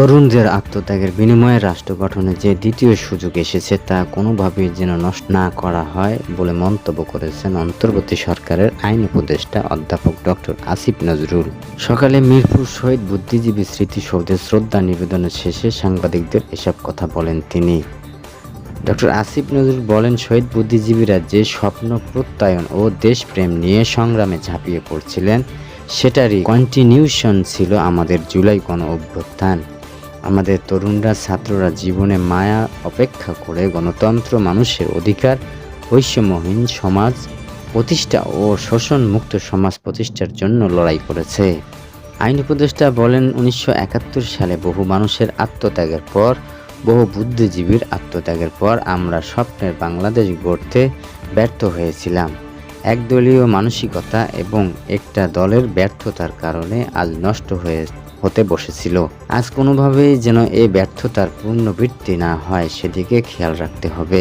তরুণদের আত্মত্যাগের বিনিময়ে রাষ্ট্র গঠনে যে দ্বিতীয় সুযোগ এসেছে তা কোনোভাবেই যেন নষ্ট না করা হয় বলে মন্তব্য করেছেন অন্তর্বর্তী সরকারের আইন উপদেষ্টা অধ্যাপক ডক্টর আসিফ নজরুল। সকালে মিরপুর শহীদ বুদ্ধিজীবী স্মৃতিসৌধে শ্রদ্ধা নিবেদনের শেষে সাংবাদিকদের এসব কথা বলেন তিনি। ডক্টর আসিফ নজরুল বলেন, শহীদ বুদ্ধিজীবীরা যে স্বপ্ন প্রত্যয়ন ও দেশপ্রেম নিয়ে সংগ্রামে ঝাঁপিয়ে পড়ছিলেন, সেটারই কন্টিনিউশন ছিল আমাদের জুলাই গণ অভ্যুত্থান। আমাদের তরুণরা, ছাত্ররা জীবনে মায়া অপেক্ষা করে গণতন্ত্র, মানুষের অধিকার, বৈষম্যহীন সমাজ প্রতিষ্ঠা ও শোষণ মুক্ত সমাজ প্রতিষ্ঠার জন্য লড়াই করেছে। আইন উপদেষ্টা বলেন, উনিশশো একাত্তর সালে বহু মানুষের আত্মত্যাগের পর, বহু বুদ্ধিজীবীর আত্মত্যাগের পর আমরা স্বপ্নের বাংলাদেশ গড়তে ব্যর্থ হয়েছিলাম। একদলীয় মানসিকতা এবং একটা দলের ব্যর্থতার কারণে আজ নষ্ট হয়ে হতে বসেছিল। আজ কোনোভাবেই যেন এই ব্যর্থতার পূর্ণবৃত্তি না হয় সেদিকে খেয়াল রাখতে হবে।